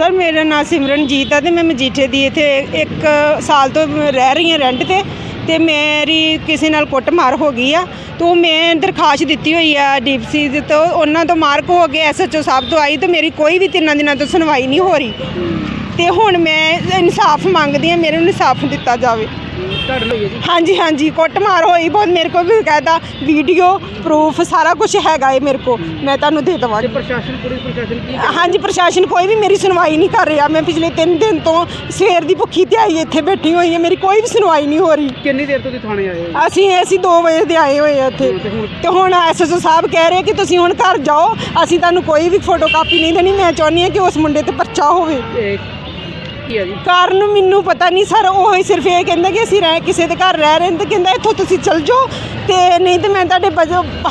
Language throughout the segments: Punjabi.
ਸਰ, ਮੇਰਾ ਨਾਮ ਸਿਮਰਨਜੀਤ ਆ ਤੇ ਮੈਂ ਮਜੀਠੇ ਦੀ ਇੱਥੇ ਇੱਕ ਸਾਲ ਤੋਂ ਰਹਿ ਰਹੀ ਹਾਂ ਰੈਂਟ ਤੇ ਤੇ ਮੇਰੀ ਕਿਸੇ ਨਾਲ ਕੁੱਟਮਾਰ ਹੋ ਗਈ ਆ। ਤੋਂ ਮੈਂ ਦਰਖਾਸਤ ਦਿੱਤੀ ਹੋਈ ਆ ਡੀਪਸੀ ਦੇ ਤੋਂ, ਉਹਨਾਂ ਤੋਂ ਮਾਰਕ ਹੋ ਕੇ ਐਸਐਚਓ ਸਾਹਿਬ ਤੋਂ ਆਈ ਤੇ ਮੇਰੀ ਕੋਈ ਵੀ ਤਿੰਨਾਂ ਦਿਨਾਂ ਤੋਂ ਸੁਣਵਾਈ ਨਹੀਂ ਹੋ ਰਹੀ। ਤੇ ਹੁਣ ਮੈਂ ਇਨਸਾਫ ਮੰਗਦੀ ਹਾਂ ਮੈਨੂੰ ਇਨਸਾਫ ਦਿੱਤਾ ਜਾਵੇ। ਤੁਹਾਡੇ ਲਈ ਹੈ ਜੀ? ਹਾਂਜੀ ਹਾਂਜੀ ਕੁੱਟਮਾਰ ਹੋਈ ਬਹੁਤ ਮੇਰੇ ਕੋਲ ਵੀ ਕਹਿੰਦਾ ਵੀਡੀਓ ਪ੍ਰੂਫ ਸਾਰਾ ਕੁਝ ਹੈਗਾ ਏ ਮੇਰੇ ਕੋਲ। ਮੈਂ ਤੁਹਾਨੂੰ ਦੇ ਤੇ ਦੇਵਾਂਗੀ ਪ੍ਰਸ਼ਾਸਨ ਪੁਲਿਸ ਪ੍ਰਸ਼ਾਸਨ ਕੀ ਹਾਂਜੀ ਪ੍ਰਸ਼ਾਸਨ ਕੋਈ ਵੀ ਮੇਰੀ ਸੁਣਵਾਈ ਨਹੀਂ ਕਰ ਰਿਹਾ। ਮੈਂ ਪਿਛਲੇ 3 ਦਿਨ ਤੋਂ ਸਵੇਰ ਦੀ ਭੁੱਖੀ ਤੇ ਆਈ ਇੱਥੇ ਬੈਠੀ ਹੋਈ ਹਾਂ। ਮੇਰੀ ਕੋਈ ਵੀ ਸੁਣਵਾਈ ਨਹੀਂ ਹੋ ਰਹੀ। ਕਿੰਨੀ ਦੇਰ ਤੋਂ ਤੁਸੀਂ ਥਾਣੇ ਆਏ ਹੋ? ਅਸੀਂ ਅਸੀਂ 2 ਵਜੇ ਦੇ ਆਏ ਹੋਏ ਆ ਇੱਥੇ। ਤੇ ਹੁਣ? ਤੇ ਹੁਣ ਐਸਐਸਓ ਸਾਹਿਬ ਕਹਿ ਰਹੇ ਕਿ ਤੁਸੀਂ ਹੁਣ ਘਰ ਜਾਓ। ਅਸੀਂ ਤੁਹਾਨੂੰ ਕੋਈ ਵੀ ਫੋਟੋ ਕਾਪੀ ਨਹੀਂ ਦੇਣੀ। ਮੈਂ ਚਾਹੁੰਦੀ ਹਾਂ ਕਿ ਉਸ ਮੁੰਡੇ ਤੇ ਪਰਚਾ ਹੋਵੇ। ਇਹ ਕੀ ਹੈ ਜੀ? ਕਾਰਨ ਮੈਨੂੰ ਪਤਾ ਨਹੀਂ ਸਰ ਉਹ ਹੀ ਸਿਰਫ ਇਹ ਕਹਿੰਦਾ ਕਿ ਅਸੀਂ ਰਹਿ ਕਿਸੇ ਦੇ ਘਰ ਰਹਿ ਰਹੇ ਤੇ ਕਹਿੰਦਾ ਇੱਥੋਂ ਤੁਸੀਂ ਚਲ ਜਾਓ ਤੇ ਨਹੀਂ ਤੇ ਮੈਂ ਤੁਹਾਡੇ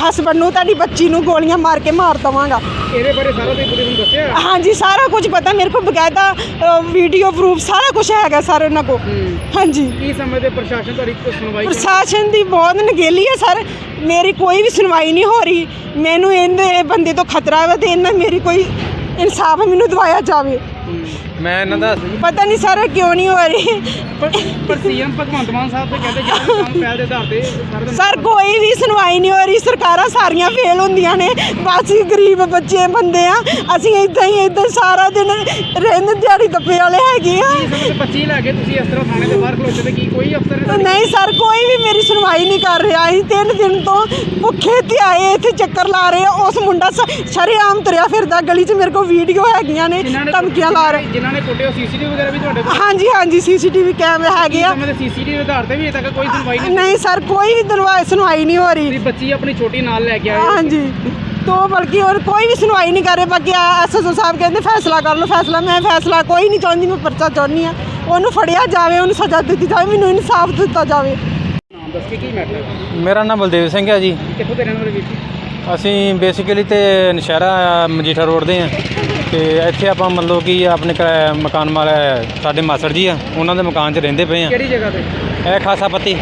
ਹਸਬੰਡ ਨੂੰ ਤੁਹਾਡੀ ਬੱਚੀ ਨੂੰ ਗੋਲੀਆਂ ਮਾਰ ਕੇ ਮਾਰ ਦਵਾਂਗਾ। ਇਹਦੇ ਬਾਰੇ ਸਾਰਾ ਤੁਸੀਂ ਪੁਲਿਸ ਨੂੰ ਦੱਸਿਆ? ਹਾਂਜੀ ਸਾਰਾ ਕੁਝ ਪਤਾ ਮੇਰੇ ਕੋਲ ਬਕਾਇਦਾ ਵੀਡੀਓ ਪ੍ਰੂਫ ਸਾਰਾ ਕੁਝ ਹੈਗਾ ਸਰ ਇਹਨਾਂ ਕੋਲ। ਹਾਂਜੀ। ਕੀ ਸਮਝਦੇ ਪ੍ਰਸ਼ਾਸਨ ਤੁਹਾਡੀ ਕੋਈ ਸੁਣਵਾਈ ਪ੍ਰਸ਼ਾਸਨ ਦੀ ਬਹੁਤ ਨਗੇਲੀ ਹੈ ਸਰ। ਮੇਰੀ ਕੋਈ ਵੀ ਸੁਣਵਾਈ ਨਹੀਂ ਹੋ ਰਹੀ। ਮੈਨੂੰ ਇਹਦੇ ਬੰਦੇ ਤੋਂ ਖਤਰਾ ਹੈ ਤੇ ਇਹਨਾਂ ਮੇਰੀ ਕੋਈ ਇਨਸਾਫ ਮੈਨੂੰ ਦਿਵਾਇਆ ਜਾਵੇ। ਮੈਂ ਇਹਨਾਂ ਦਾ ਪਤਾ ਨਹੀਂ ਸਰ ਕਿਉਂ ਨਹੀਂ ਹੋ ਰਹੀ ਪਰ ਸੀਐਮ ਭਗਵੰਤ ਮਾਨ ਸਾਹਿਬ ਤੇ ਕਹਿੰਦੇ ਜਿਹੜਾ ਕੰਮ ਪਹਿਲ ਦੇ ਆਧਾਰ ਤੇ ਸਾਰਾ ਕੋਈ ਵੀ ਸੁਣਵਾਈ ਨਹੀਂ ਸਰਕਾਰਾਂ ਸਾਰੀਆਂ ਫੇਲ ਹੁੰਦੀਆਂ ਨੇ। ਬਸ ਗਰੀਬ ਬੱਚੇ ਬੰਦੇ ਆ। ਅਸੀਂ ਇਦਾਂ ਹੀ ਇਦਾਂ ਸਾਰਾ ਦਿਨ ਰਹਿੰਦੇ ਦਿਹਾੜੀ ਦੱਪੇ ਵਾਲੇ ਹੈਗੇ ਆ। ਕੀ ਸਮਝਦੇ ਬੱਚੀ ਲੈ ਕੇ ਤੁਸੀਂ ਇਸ ਤਰ੍ਹਾਂ ਥਾਣੇ ਦੇ ਬਾਹਰ ਖਲੋਤੇ ਤੇ ਕੀ ਕੋਈ ਅਫਸਰ ਨਹੀਂ ਸਰ ਕੋਈ ਵੀ ਮੇਰੀ ਸੁਣਵਾਈ ਨਹੀਂ ਕਰ ਰਿਹਾ। ਅਸੀਂ ਤਿੰਨ ਦਿਨ ਤੋਂ ਭੁੱਖੇ ਤੇ ਆਏ ਇੱਥੇ ਚੱਕਰ ਲਾ ਰਹੇ ਆ। ਉਸ ਮੁੰਡਾ ਸ਼ਰੇਆਮ ਤੁਰਿਆ ਫਿਰਦਾ ਗਲੀ 'ਚ ਮੇਰੇ ਕੋਲ ਵੀਡੀਓ ਹੈਗੀਆਂ ਨੇ ਧਮਕੀਆਂ ਲਾ ਰਹੇ। ਜਿਨ੍ਹਾਂ ਨੇ ਕੁੱਟੇ ਸੀਸੀਟੀਵੀ ਵਗੈਰਾ ਵੀ ਤੁਹਾਡੇ ਕੋਲ? ਹਾਂਜੀ ਹਾਂਜੀ ਸੀਸੀਟੀਵੀ ਕੈਮਰੇ ਹੈਗੇ ਆ। ਸੀਸੀਟੀਵੀ ਆਧਾਰ ਤੇ ਵੀ ਅਜੇ ਤੱਕ ਕੋਈ ਸੁਣਵਾਈ ਨਹੀਂ ਨਹੀਂ ਸਰ ਕੋਈ ਵੀ ਦਰਵਾਜ਼ੇ ਸੁਣਵਾਈ ਨਹੀਂ ਹੋ ਰਹੀ। ਬੱਚੀ ਆਪਣੀ ਛੋਟੀ ਨਾਲ ਲੈ ਕੇ ਆਏ ਹੋ। ਹਾਂਜੀ। ਤੋਂ ਬਲਕਿ ਹੋਰ ਕੋਈ ਵੀ ਸੁਣਵਾਈ ਨਹੀਂ ਕਰ। ਰਿਹਾ ਬਾਕੀ ਐਸਐਸਓ ਸਾਹਿਬ ਕਹਿੰਦੇ ਫੈਸਲਾ ਕਰ ਲਓ ਫੈਸਲਾ। ਮੈਂ ਫੈਸਲਾ ਕੋਈ ਨਹੀਂ ਚਾਹੁੰਦੀ ਮੈਂ ਪਰਚਾ ਚਾਹੁੰਦੀ ਆ ਉਹਨੂੰ ਫੜਿਆ ਜਾਵੇ ਉਹਨੂੰ ਸਜ਼ਾ ਦਿੱਤੀ ਜਾਵੇ ਮੈਨੂੰ ਇਨਸਾਫ ਦਿੱਤਾ ਜਾਵੇ। ਨਾਮ ਦੱਸ ਕੇ ਕੀ ਮੈਟਰ ਹੈ? ਮੇਰਾ ਨਾਮ ਬਲਦੇਵ ਸਿੰਘ ਹੈ ਜੀ। ਕਿੱਥੋਂ ਦੇ ਰਹਿਣ ਵਾਲੇ ਵੀਰ ਜੀ? ਅਸੀਂ ਬੇਸਿਕਲੀ ਤੇ ਨਸ਼ਹਿਰਾ ਮਜੀਠਾ ਰੋਡ ਦੇ ਆ ਤੇ ਇੱਥੇ ਆਪਾਂ ਮਤਲਬ ਕਿ ਆਪਣੇ ਕਿਰਾਏ- ਮਕਾਨ ਮਾਲਕ ਸਾਡੇ ਮਾਸੜ ਜੀ ਆ। ਉਹਨਾਂ ਦੇ ਮਕਾਨ 'ਚ ਰਹਿੰਦੇ ਪਏ ਆ। ਕਿਹੜੀ ਜਗ੍ਹਾ ਤੇ? ਇਹ ਖਾਸਾ ਪੱਤੀ।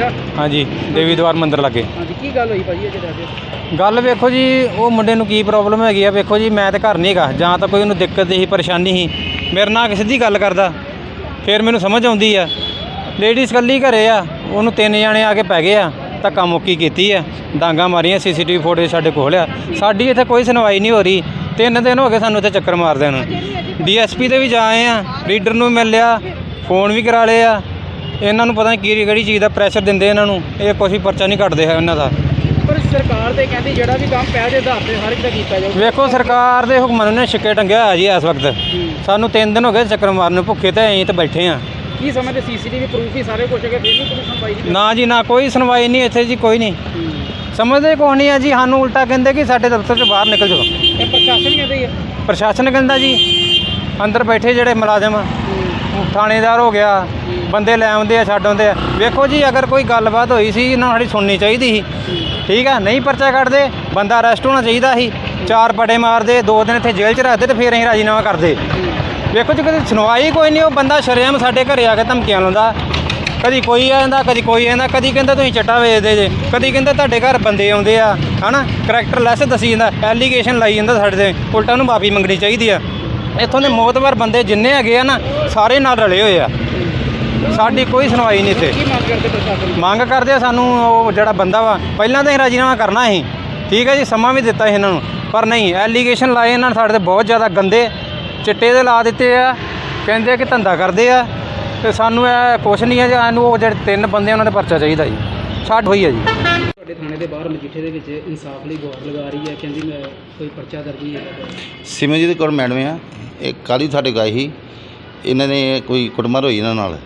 ਮਜੀਠਾ ਹਾਂਜੀ ਦੇਵੀ ਦਵਾਰ ਮੰਦਿਰ ਲੱਗੇ। ਹਾਂਜੀ ਕੀ ਗੱਲ ਹੋਈ ਭਾਜੀ ਇਹ ਜਿਹੜਾ ਗੱਲ ਵੇਖੋ ਜੀ ਉਹ ਮੁੰਡੇ ਨੂੰ ਕੀ ਪ੍ਰੋਬਲਮ ਹੈਗੀ ਆ ਵੇਖੋ ਜੀ ਮੈਂ ਤੇ ਘਰ ਨਹੀਂ ਹੈਗਾ ਜਾਂ ਤਾਂ ਕੋਈ ਉਹਨੂੰ ਦਿੱਕਤ ਸੀ ਪਰੇਸ਼ਾਨੀ ਸੀ ਮੇਰੇ ਨਾਲ ਕਿਸੇ ਦੀ ਗੱਲ ਕਰਦਾ ਫਿਰ ਮੈਨੂੰ ਸਮਝ ਆਉਂਦੀ ਆ। ਲੇਡੀਜ਼ ਇਕੱਲੀ ਘਰੇ ਆ ਉਹਨੂੰ ਤਿੰਨ ਜਾਣੇ ਆ ਕੇ ਪੈ ਗਏ ਆ ਧੱਕਾ ਮੁੱਕੀ ਕੀਤੀ ਆ ਡਾਂਗਾ ਮਾਰੀਆਂ ਸੀਸੀਟੀਵੀ ਫੁਟੇਜ ਸਾਡੇ ਕੋਲ ਆ। ਸਾਡੀ ਇੱਥੇ ਕੋਈ ਸੁਣਵਾਈ ਨਹੀਂ ਹੋ ਰਹੀ ਤਿੰਨ ਦਿਨ ਹੋ ਗਏ ਸਾਨੂੰ ਇੱਥੇ ਚੱਕਰ ਮਾਰਦਿਆਂ ਨੂੰ। ਡੀਐਸਪੀ ਦੇ ਵੀ ਜਾ ਆਏ ਆ ਰੀਡਰ ਨੂੰ ਮਿਲ ਲਿਆ ਫੋਨ ਵੀ ਕਰਾ ਲਏ ਆ ਇਹਨਾਂ ਨੂੰ ਪਤਾ ਨਹੀਂ ਕੀ ਕਿਹੜੀ ਚੀਜ਼ ਦਾ ਪ੍ਰੈਸ਼ਰ ਦਿੰਦੇ ਇਹਨਾਂ ਨੂੰ। ਇਹ ਕੁਛ ਵੀ ਪਰਚਾ ਨਹੀਂ ਕੱਟਦੇ ਹੈ ਇਹਨਾਂ ਦਾ। ਪਰ ਸਰਕਾਰ ਤੇ ਕਹਿੰਦੀ ਜਿਹੜਾ ਵੀ ਕੰਮ ਪਹਿਲ ਦੇ ਆਧਾਰ ਤੇ ਹਰ ਇੱਕ ਦਾ ਕੀਤਾ ਜਾਊ। ਵੇਖੋ ਸਰਕਾਰ ਦੇ ਹੁਕਮਾਂ ਨੇ ਛਿੱਕੇ ਟੰਗਿਆ ਹੋਇਆ ਜੀ ਇਸ ਵਕਤ। ਸਾਨੂੰ 3 ਦਿਨ ਹੋ ਗਏ ਚੱਕਰ ਮਾਰਨ ਨੂੰ ਭੁੱਖੇ ਤੇ ਐਂ ਤੇ ਬੈਠੇ ਆ ਕੀ ਸਮਝਦੇ? ਸੀਸੀਟੀਵੀ ਪ੍ਰੂਫ ਹੀ ਸਾਰੇ ਕੁਝ ਹੈਗੇ ਫਿਰ ਵੀ ਕੋਈ ਸੁਣਵਾਈ ਨਹੀਂ ਨਾ ਜੀ ਨਾ ਕੋਈ ਸੁਣਵਾਈ ਨਹੀਂ ਇੱਥੇ ਜੀ ਕੋਈ ਨਹੀਂ। ਸਮਝਦੇ ਕੋਈ ਨਹੀਂ ਆ ਜੀ ਸਾਨੂੰ ਉਲਟਾ ਕਹਿੰਦੇ ਕਿ ਸਾਡੇ ਦਫ਼ਤਰ ਤੋਂ ਬਾਹਰ ਨਿਕਲ ਜਾਓ। ਇਹ ਪ੍ਰਸ਼ਾਸਨ ਕਹਿੰਦੇ ਹੀ ਪ੍ਰਸ਼ਾਸਨ ਕਹਿੰਦਾ ਜੀ ਅੰਦਰ ਬੈਠੇ ਜਿਹੜੇ ਮੁਲਾਜ਼ਮ। ਥਾਣੇਦਾਰ ਹੋ ਗਿਆ, ਬੰਦੇ ਲੈ ਆਉਂਦੇ ਆ, ਛੱਡ ਆਉਂਦੇ ਆ। ਵੇਖੋ ਜੀ, ਅਗਰ ਕੋਈ ਗੱਲਬਾਤ ਹੋਈ ਸੀ, ਇਹਨਾਂ ਨੂੰ ਸਾਡੀ ਸੁਣਨੀ ਚਾਹੀਦੀ ਸੀ। ਠੀਕ ਆ? ਨਹੀਂ ਪਰਚਾ ਕੱਢਦੇ, ਬੰਦਾ ਅਰੈਸਟ ਹੋਣਾ ਚਾਹੀਦਾ ਸੀ। ਚਾਰ ਪੜੇ ਮਾਰਦੇ, ਦੋ ਦਿਨ ਇੱਥੇ ਜੇਲ੍ਹ 'ਚ ਰੱਖਦੇ ਤੇ ਫਿਰ ਅਸੀਂ ਰਾਜੀਨਾਮਾ ਕਰਦੇ। ਵੇਖੋ ਜੀ, ਕਦੇ ਸੁਣਵਾਈ ਕੋਈ ਨਹੀਂ, ਉਹ ਬੰਦਾ ਸ਼ਰੇਆਮ ਸਾਡੇ ਘਰੇ ਆ ਕੇ ਧਮਕੀਆਂ ਲਾਉਂਦਾ। ਕਦੀ ਕੋਈ ਆ ਕਦੀ ਕੋਈ ਆ ਕਦੀ ਕਹਿੰਦਾ ਤੁਸੀਂ ਚੱਟਾ ਵੇਚਦੇ ਜੇ, ਕਦੀ ਕਹਿੰਦਾ ਤੁਹਾਡੇ ਘਰ ਬੰਦੇ ਆਉਂਦੇ ਆ, ਹਨਾ? ਕਰੈਕਟਰ ਲੈਸ ਦਸੀ ਜਾਂਦਾ ਐਲੀਗੇਸ਼ਨ ਲਾਈ ਜਾਂਦਾ ਸਾਡੇ ਤੇ, ਉਲਟਾ ਉਹਨੂੰ ਮਾਫੀ ਮੰਗਣੀ ਚਾਹੀਦੀ ਆ। ਇੱਥੋਂ ਦੇ ਮੋਤਬਰ ਬੰਦੇ ਜਿੰਨੇ ਹੈਗੇ ਆ ਨਾ ਸਾਰੇ ਨਾਲ ਰਲੇ ਹੋਏ ਆ। ਸਾਡੀ ਕੋਈ ਸੁਣਵਾਈ ਨਹੀਂ ਇੱਥੇ। ਮੰਗ ਕਰਦੇ ਆ ਸਾਨੂੰ ਉਹ ਜਿਹੜਾ ਬੰਦਾ ਵਾ ਪਹਿਲਾਂ ਤਾਂ ਇਹ ਰਾਜੀਨਾਮਾ ਕਰਨਾ ਸੀ। ਠੀਕ ਹੈ ਜੀ ਸਮਾਂ ਵੀ ਦਿੱਤਾ ਸੀ ਇਹਨਾਂ ਨੂੰ। ਪਰ ਨਹੀਂ ਐਲੀਗੇਸ਼ਨ ਲਾਏ ਇਹਨਾਂ ਨੇ ਸਾਡੇ ਤੇ ਬਹੁਤ ਜ਼ਿਆਦਾ ਗੰਦੇ ਚਿੱਟੇ ਦੇ ਲਾ ਦਿੱਤੇ ਆ। ਕਹਿੰਦੇ ਕਿ ਧੰਦਾ ਕਰਦੇ ਆ। ਤੇ ਸਾਨੂੰ ਇਹ ਕੁਛ ਨਹੀਂ ਹੈ ਜੀ ਸਾਨੂੰ ਉਹ ਜਿਹੜੇ ਤਿੰਨ ਬੰਦੇ ਉਹਨਾਂ ਦੇ ਪਰਚਾ ਚਾਹੀਦਾ ਜੀ। ਛੱਡ ਹੋਈ ਹੈ ਜੀ। ਤੁਹਾਡੇ ਥਾਣੇ ਦੇ ਬਾਹਰ ਮਜੀਠੇ ਦੇ ਵਿੱਚ ਇਨਸਾਫ ਲਈ ਗੁਹਾਰ ਲਗਾ ਰਹੀ ਹੈ। ਕਹਿੰਦੀ ਮੈਂ ਕੋਈ ਪਰਚਾ ਦਰਜ ਨਹੀਂ ਹੈਗਾ। ਸਿਮਰਜੀਤ ਕੌਰ ਮੈਡਮ ਆ। ਇਹ ਕੱਲ੍ਹ ਹੀ ਸਾਡੇ ਗਏ ਸੀ। ਇਹਨਾਂ ਨੇ ਕੋਈ ਕੁੱਟਮਾਰ ਹੋਈ ਇਹਨਾਂ ਨਾਲ।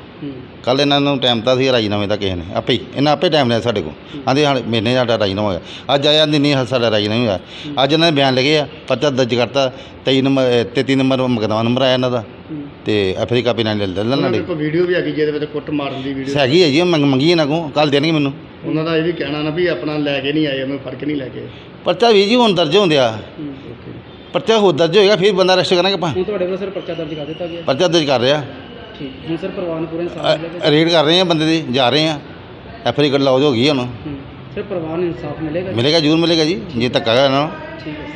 ਕੱਲ ਇਹਨਾਂ ਨੂੰ ਟਾਈਮ ਤਾਂ ਸੀ ਰਾਜੀਨਾਮੇ ਦਾ ਕਿਸੇ ਨੇ ਆਪੇ ਹੀ ਇਹਨਾਂ ਆਪੇ ਟਾਈਮ ਲਿਆ ਸਾਡੇ ਕੋਲ। ਆਂਦੇ ਹਾਂ ਮਹੀਨੇ ਸਾਡਾ ਰਾਜੀਨਾਮਾ ਹੋਇਆ। ਅੱਜ ਆਇਆ ਨਹੀਂ ਨਹੀਂ ਸਾਡਾ ਰਾਜੀਨਾਮਾ ਨਹੀਂ ਹੋਇਆ। ਅੱਜ ਇਹਨਾਂ ਨੇ ਬਿਆਨ ਲਿਖੇ ਆ ਪਰਚਾ ਦਰਜ ਕਰਤਾ 23 ਨੰਬਰ 33 ਨੰਬਰ ਮੁਕੱਦਮਾ ਨੰਬਰ ਆਇਆ ਇਹਨਾਂ ਦਾ। ਤੇ ਅਫਰੀਕਾ ਕਾਪੀ ਨਾਲ ਲੈ ਲੈਣਾ ਉਹਨਾਂ ਨਾਲੇ ਦੇ ਕੋਲ ਵੀਡੀਓ ਵੀ ਹੈਗੀ ਜਿਹਦੇ ਵਿੱਚ ਕੁੱਟ ਮਾਰਨ ਦੀ ਵੀਡੀਓ ਹੈਗੀ ਹੈ ਜੀ ਉਹ ਮੰਗ ਮੰਗੀ ਇਹਨਾਂ ਕੋਲ ਕੱਲ ਦੇਣਗੇ ਮੈਨੂੰ। ਉਹਨਾਂ ਦਾ ਇਹ ਵੀ ਕਹਿਣਾ ਨਾ ਵੀ ਆਪਣਾ ਲੈ ਕੇ ਨਹੀਂ ਆਏ ਉਹਨੂੰ ਫੜ ਕੇ ਨਹੀਂ ਲੈ ਕੇ ਪਰਚਾ ਵੀ ਜੀ ਹੁਣ ਦਰਜ ਹੁੰਦਿਆ ਪਰਚਾ ਹੋ ਦਰਜ ਹੋਏਗਾ ਫਿਰ ਬੰਦਾ ਅਰੈਸਟ ਕਰਾਂਗੇ ਆਪਾਂ। ਹੁਣ ਤੁਹਾਡੇ ਵੱਲੋਂ ਸਰ ਪਰਚਾ ਦਰਜ ਕਰ ਦਿੱਤਾ ਗਿਆ। ਪਰਚਾ ਦਰਜ ਕਰ ਰਿਹਾ। ਠੀਕ। ਹੁਣ ਸਰ ਪਰਿਵਾਰ ਨੂੰ ਪੂਰਾ ਇਨਸਾਫ ਮਿਲੇਗਾ ਰੇਡ ਕਰ ਰਹੇ ਆ ਬੰਦੇ ਦੀ ਜਾ ਰਹੇ ਆ। ਐਫਰੀਕਾ ਲੌਜ ਹੋ ਗਈ ਹੁਣ ਹੂੰ। ਸਰ ਪਰਿਵਾਰ ਨੂੰ ਇਨਸਾਫ ਮਿਲੇਗਾ ਮਿਲੇਗਾ ਜ਼ਰੂਰ ਮਿਲੇਗਾ ਜੀ ਜੇ ਧੱਕਾ ਹੋਇਆ ਨਾ। ਠੀਕ ਹੈ।